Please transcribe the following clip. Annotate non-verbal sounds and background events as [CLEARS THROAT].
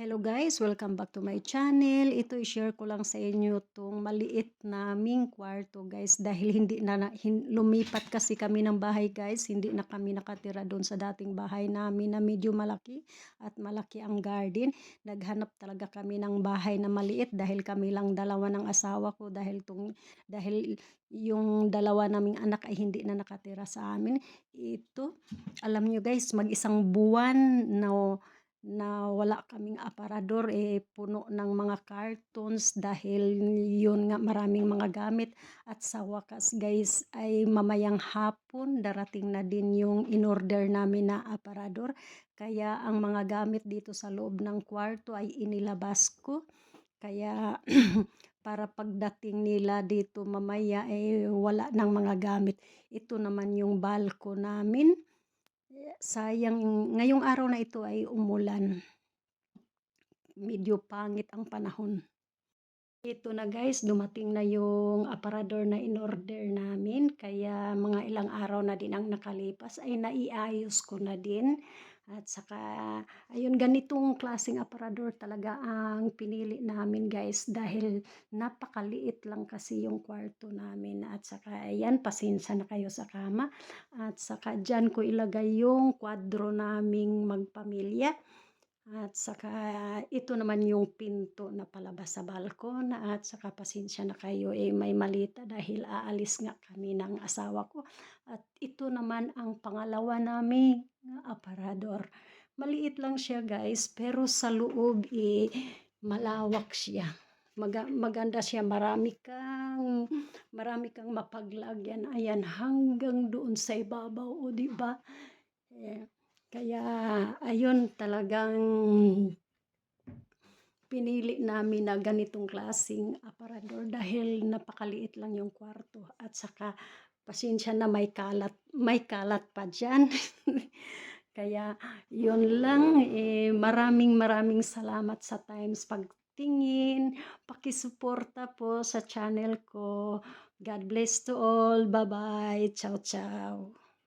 Hello guys, welcome back to my channel. Ito i-share ko lang sa inyo tong maliit naming kwarto guys dahil hindi na, hin, lumipat kasi kami ng bahay guys. Hindi na kami nakatira doon sa dating bahay namin na medyo malaki at malaki ang garden. Naghanap talaga kami ng bahay na maliit dahil kami lang dalawa ng asawa ko dahil tong dahil yung dalawa naming anak ay hindi na nakatira sa amin. Ito, alam nyo guys, mag-isang buwan na na wala kaming aparador eh puno ng mga cartons dahil yun nga maraming mga gamit. At sa wakas guys ay mamayang hapon darating na din yung inorder namin na aparador. Kaya ang mga gamit dito sa loob ng kwarto ay inilabas ko. Kaya [CLEARS THROAT] para pagdating nila dito mamaya eh wala ng mga gamit. Ito naman yung balko namin sayang ngayong araw na ito ay umulan. Medyo pangit ang panahon. Ito na guys, dumating na yung aparador na in-order namin. Kaya mga ilang araw na din ang nakalipas ay naiayos ko na din. At saka, ayun, ganitong klaseng aparador talaga ang pinili namin guys dahil napakaliit lang kasi yung kwarto namin. At saka, ayan, pasensya na kayo sa kama. At saka, dyan ko ilagay yung kwadro naming magpamilya. At saka, ito naman yung pinto na palabas sa balkon. At saka, pasensya na kayo, eh, may malita dahil aalis nga kami ng asawa ko. At ito naman ang pangalawa namin aparador. Maliit lang siya guys, pero sa loob, eh, malawak siya. Mag maganda siya, marami kang, marami kang mapaglagyan. Ayan, hanggang doon sa ibabaw, o di ba? Eh, kaya ayun talagang pinili namin na ganitong klaseng aparador dahil napakaliit lang yung kwarto at saka pasensya na may kalat, may kalat pa dyan. [LAUGHS] Kaya yun lang, eh, maraming maraming salamat sa Times Pagtingin. Pakisuporta po sa channel ko. God bless to all. Bye-bye. Ciao, ciao.